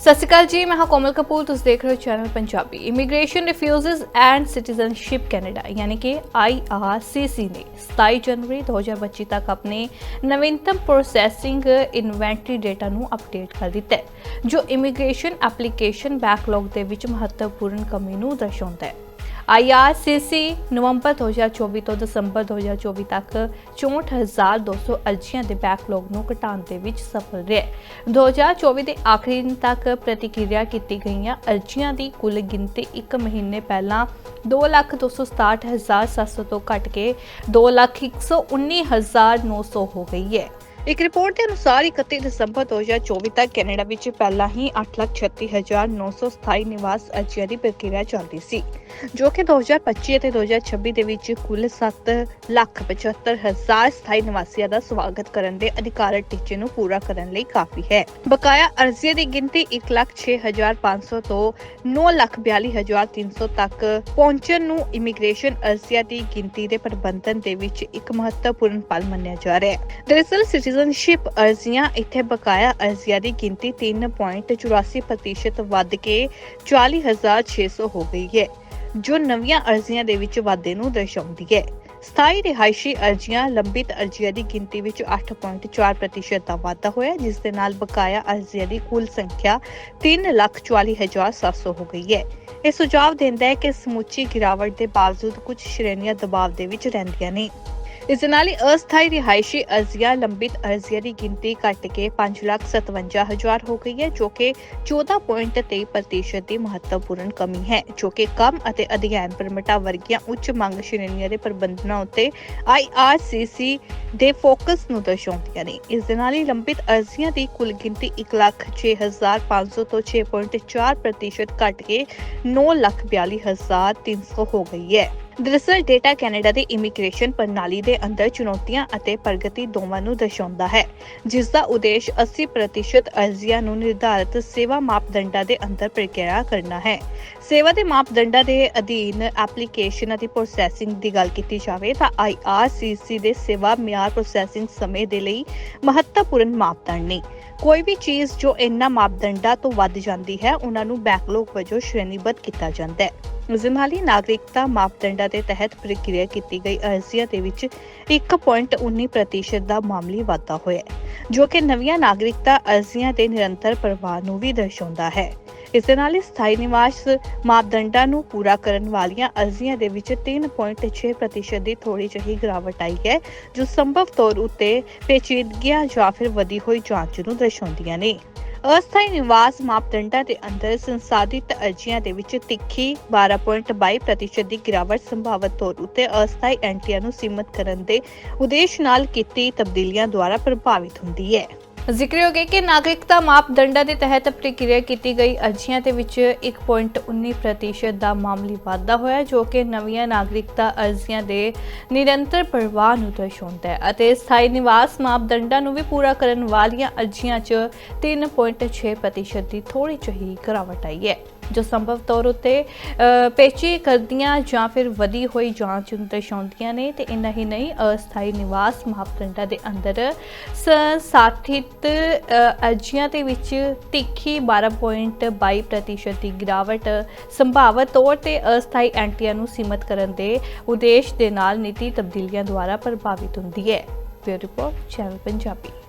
ਸਤਿ ਸ਼੍ਰੀ ਅਕਾਲ ਜੀ, ਮੈਂ ਹਾਂ ਕੋਮਲ ਕਪੂਰ, ਤੁਸੀਂ ਦੇਖ ਰਹੇ ਹੋ channel Punjabi. Immigration refugees and citizenship Canada ਯਾਨੀ ਕਿ IRCC ਨੇ 27 ਜਨਵਰੀ 2025 ਤੱਕ ਆਪਣੇ ਨਵੀਨਤਮ ਪ੍ਰੋਸੈਸਿੰਗ ਇਨਵੈਂਟਰੀ ਡੇਟਾ ਨੂੰ ਅਪਡੇਟ ਕਰ ਦਿੱਤਾ ਹੈ, ਜੋ ਇਮੀਗ੍ਰੇਸ਼ਨ ਐਪਲੀਕੇਸ਼ਨ ਬੈਕਲੌਗ ਦੇ ਵਿੱਚ ਮਹੱਤਵਪੂਰਨ ਕਮੀ ਨੂੰ ਦਰਸਾਉਂਦਾ ਹੈ। IRCC ਨਵੰਬਰ 2024 ਤੋਂ ਦਸੰਬਰ 2024 ਤੱਕ 64200 ਅਰਜ਼ੀਆਂ ਦੇ ਬੈਕਲੌਗ ਨੂੰ ਘਟਾਉਣ ਦੇ ਵਿੱਚ ਸਫਲ ਰਿਹਾ ਹੈ। 2024 ਦੇ ਆਖਰੀ ਦਿਨ ਤੱਕ ਪ੍ਰਤੀਕਿਰਿਆ ਕੀਤੀ ਗਈਆਂ ਅਰਜ਼ੀਆਂ ਦੀ ਕੁੱਲ ਗਿਣਤੀ 1 ਮਹੀਨੇ ਪਹਿਲਾਂ 2,26,700 ਤੋਂ ਘਟ ਕੇ 2,119,900 ਹੋ ਗਈ ਹੈ। ਇੱਕ ਰਿਪੋਰਟ ਦੇ ਅਨੁਸਾਰ 31 ਦਸੰਬਰ 2024 ਤੱਕ ਕੈਨੇਡਾ ਵਿੱਚ ਪਹਿਲਾਂ ਹੀ 8,36,927 ਨਿਵਾਸ ਅਰਜ਼ੀਆਂ ਦੀ ਪ੍ਰਕਿਰਿਆ ਚੱਲਦੀ ਸੀ ਜੋ ਕਿ 2025 ਅਤੇ 2026 ਦੇ ਵਿੱਚ ਕੁੱਲ 7,75,000 ਸਥਾਈ ਨਿਵਾਸੀਆਂ ਦਾ ਸਵਾਗਤ ਕਰਨ ਦੇ ਅਧਿਕਾਰਤ ਟੀਚੇ ਨੂੰ ਪੂਰਾ ਕਰਨ ਲਈ ਕਾਫੀ ਹੈ। ਬਕਾਇਆ ਅਰਜ਼ੀਆਂ ਦੀ ਗਿਣਤੀ 1,06,500 ਤੋਂ 9,42,300 ਤੱਕ ਪਹੁੰਚਣ ਨੂੰ ਇਮੀਗ੍ਰੇਸ਼ਨ ਅਰਜ਼ੀਆਂ ਦੀ ਗਿਣਤੀ ਦੇ ਪ੍ਰਬੰਧਨ ਦੇ ਵਿੱਚ ਇੱਕ ਮਹੱਤਵਪੂਰਨ ਪਲ ਮੰਨਿਆ ਜਾ ਰਿਹਾ ਹੈ। ਦਰਅਸਲ ਸਿਟੀਜ਼ਨਸ਼ਿਪ ਅਰਜ਼ੀਆਂ ਇੱਥੇ ਬਕਾਇਆ ਅਰਜ਼ੀਆਂ ਦੀ ਗਿਣਤੀ 3.84% ਵੱਧ ਕੇ 40600 ਹੋ ਗਈ ਹੈ, ਜੋ ਨਵੀਆਂ ਅਰਜ਼ੀਆਂ ਦੇ ਵਿੱਚ ਵਾਧੇ ਨੂੰ ਦਰਸਾਉਂਦੀ ਹੈ। ਸਥਾਈ ਰਿਹਾਇਸ਼ੀ ਅਰਜ਼ੀਆਂ ਲੰਬਿਤ ਅਰਜ਼ੀਆਂ ਦੀ ਗਿਣਤੀ ਵਿੱਚ 8.4% ਦਾ ਵਾਧਾ ਹੋਇਆ, ਜਿਸ ਦੇ ਨਾਲ ਬਕਾਇਆ ਅਰਜ਼ੀਆਂ ਦੀ ਕੁੱਲ ਸੰਖਿਆ 344700 ਹੋ ਗਈ ਹੈ। ਇਹ ਸੁਝਾਅ ਦਿੰਦਾ ਹੈ ਕਿ ਸਮੁੱਚੀ ਗਿਰਾਵਟ ਦੇ ਬਾਵਜੂਦ ਕੁਝ ਸ਼੍ਰੇਣੀਆਂ ਦਬਾਅ ਦੇ ਵਿੱਚ ਰਹਿੰਦੀਆਂ ਨੇ। ਇਸ ਦੇ ਨਾਲ ਹੀ ਅਸਥਾਈ ਰਿਹਾਇਸ਼ੀ ਅਰਜ਼ੀਆਂ, ਲੰਬਿਤ ਅਰਜ਼ੀਆਂ ਦੀ ਗਿਣਤੀ ਘਟ ਕੇ 557000 ਹੋ ਗਈ ਹੈ, ਜੋ ਕਿ 14.23% ਦੀ ਮਹੱਤਵਪੂਰਨ ਕਮੀ ਹੈ, ਜੋ ਕਿ ਕੰਮ ਅਤੇ ਅਧਿਐਨ ਪਰਮਿਟਾਂ ਵਰਗੀਆਂ ਉੱਚ ਮੰਗ ਸ਼੍ਰੇਣੀਆਂ ਦੇ ਪ੍ਰਬੰਧਨਾਂ ਉੱਤੇ IRCC ਦੇ ਫੋਕਸ ਨੂੰ ਦਰਸਾਉਂਦੀਆਂ ਨੇ। ਇਸ ਦੇ ਨਾਲ ਹੀ ਲੰਬਿਤ ਅਰਜ਼ੀਆਂ ਦੀ ਕੁੱਲ ਗਿਣਤੀ 106500 ਤੋਂ 6.4% ਘਟ ਕੇ 942300 ਹੋ ਗਈ ਹੈ। ਦਰਅਸਲ ਡੇਟਾ ਕੈਨੇਡਾ ਦੀ ਇਮੀਗ੍ਰੇਸ਼ਨ ਪ੍ਰਣਾਲੀ ਦੇ ਅੰਦਰ ਚੁਣੌਤੀਆਂ ਅਤੇ ਪ੍ਰਗਤੀ ਦੋਵਾਂ ਨੂੰ ਦਰਸਾਉਂਦਾ ਹੈ ਜਿਸ ਦਾ ਉਦੇਸ਼ 80% ਅਰਜ਼ੀਆਂ ਨੂੰ ਨਿਰਧਾਰਿਤ ਸੇਵਾ ਮਾਪਦੰਡਾਂ ਦੇ ਅੰਦਰ ਪ੍ਰਕਿਰਿਆ ਕਰਨਾ ਹੈ। ਸੇਵਾ ਦੇ ਮਾਪਦੰਡਾਂ ਦੇ ਅਧੀਨ ਐਪਲੀਕੇਸ਼ਨਾਂ ਦੀ ਪ੍ਰੋਸੈਸਿੰਗ ਦੀ ਗੱਲ ਕੀਤੀ ਜਾਵੇ ਤਾਂ IRCC ਦੇ ਸੇਵਾ ਮਿਆਰ ਪ੍ਰੋਸੈਸਿੰਗ ਸਮੇਂ ਦੇ ਲਈ ਮਹੱਤਵਪੂਰਨ ਮਾਪਦੰਡ ਨੇ। ਕੋਈ ਵੀ ਚੀਜ਼ ਜੋ ਇਹਨਾਂ ਮਾਪਦੰਡਾਂ ਤੋਂ ਵੱਧ ਜਾਂਦੀ ਹੈ, ਉਹਨਾਂ ਨੂੰ ਬੈਕਲੌਗ ਵਜੋਂ ਸ਼੍ਰੇਣੀਬੱਧ ਕੀਤਾ ਜਾਂਦਾ ਹੈ। ਇਸ ਨਾਗਰਿਕਤਾ ਮਾਪਦੰਡਾਂ ਦੇ ਤਹਿਤ ਪ੍ਰਕਿਰਿਆ ਕੀਤੀ ਗਈ। ਅਰਜ਼ੀਆਂ ਦੇ ਵਿੱਚ 1.19% ਦਾ ਮਾਮੂਲੀ ਵਾਧਾ ਹੋਇਆ ਜੋ ਕਿ ਨਵੀਆਂ ਨਾਗਰਿਕਤਾ ਅਰਜ਼ੀਆਂ ਦੇ ਨਿਰੰਤਰ ਪ੍ਰਵਾਹ ਨੂੰ ਵੀ ਦਰਸਾਉਂਦਾ ਹੈ। ਇਸ ਦੇ ਨਾਲ ਹੀ ਸਥਾਈ ਨਿਵਾਸ ਮਾਪਦੰਡਾਂ ਨੂੰ ਪੂਰਾ ਕਰਨ ਵਾਲੀਆਂ ਅਰਜ਼ੀਆਂ ਦੇ ਵਿੱਚ 3.6% ਦੀ ਥੋੜੀ ਜਿਹੀ ਗਿਰਾਵਟ ਆਈ ਹੈ, ਜੋ ਸੰਭਵ ਤੌਰ ਉੱਤੇ ਪੇਚੀਦਗੀਆਂ ਜਾਂ ਫਿਰ ਵਧੀ ਹੋਈ ਜਾਂਚ ਨੂੰ ਦਰਸਾਉਂਦੀਆਂ ਨੇ। ਅਸਥਾਈ ਨਿਵਾਸ ਮਾਪਦੰਡਾਂ ਦੇ ਅੰਦਰ ਸੰਸਾਧਿਤ ਅਰਜ਼ੀਆਂ ਦੇ ਵਿੱਚ ਤਿੱਖੀ 12.22% ਦੀ ਗਿਰਾਵਟ ਸੰਭਾਵਤ ਤੌਰ ਉਤੇ ਅਸਥਾਈ ਐਂਟੀਆਂ ਨੂੰ ਸੀਮਿਤ ਕਰਨ ਦੇ ਉਦੇਸ਼ ਨਾਲ ਕੀਤੀ ਤਬਦੀਲੀਆਂ ਦੁਆਰਾ ਪ੍ਰਭਾਵਿਤ ਹੁੰਦੀ ਹੈ। ਜ਼ਿਕਰਯੋਗ ਹੈ ਕਿ ਨਾਗਰਿਕਤਾ ਮਾਪਦੰਡਾਂ ਦੇ ਤਹਿਤ ਪ੍ਰਕਿਰਿਆ ਕੀਤੀ ਗਈ। ਅਰਜ਼ੀਆਂ ਦੇ ਵਿੱਚ 1.19% ਦਾ ਮਾਮੂਲੀ ਵਾਧਾ ਹੋਇਆ, ਜੋ ਕਿ ਨਵੀਆਂ ਨਾਗਰਿਕਤਾ ਅਰਜ਼ੀਆਂ ਦੇ ਨਿਰੰਤਰ ਪ੍ਰਵਾਹ ਨੂੰ ਦਰਸਾਉਂਦਾ ਹੈ ਅਤੇ ਸਥਾਈ ਨਿਵਾਸ ਮਾਪਦੰਡਾਂ ਨੂੰ ਵੀ ਪੂਰਾ ਕਰਨ ਵਾਲੀਆਂ ਅਰਜ਼ੀਆਂ 'ਚ 3.6% ਦੀ ਥੋੜੀ ਜਿਹੀ ਗਿਰਾਵਟ ਆਈ ਹੈ। ਜੋ ਸੰਭਵ ਤੌਰ ਉੱਤੇ ਪੇਚੀ ਕਰਦੀਆਂ ਜਾਂ ਫਿਰ ਵਧੀ ਹੋਈ ਜਾਂਚ ਨੂੰ ਦਰਸਾਉਂਦੀਆਂ ਨੇ ਤੇ ਇੰਨਾ ਹੀ ਨਹੀਂ, ਅਸਥਾਈ ਨਿਵਾਸ ਮਾਪਦੰਡਾਂ ਦੇ ਅੰਦਰ ਸੰਸਾਥਿਤ ਅਰਜ਼ੀਆਂ ਦੇ ਵਿੱਚ ਤਿੱਖੀ 12.22% ਦੀ ਗਿਰਾਵਟ ਸੰਭਾਵਤ ਤੌਰ ਤੇ ਅਸਥਾਈ ਐਂਟੀਆਂ ਨੂੰ ਸੀਮਤ ਕਰਨ ਦੇ ਉਦੇਸ਼ ਦੇ ਨਾਲ ਨੀਤੀ ਤਬਦੀਲੀਆਂ ਦੁਆਰਾ ਪ੍ਰਭਾਵਿਤ ਹੁੰਦੀ ਹੈ। Bureau report, channel Punjabi.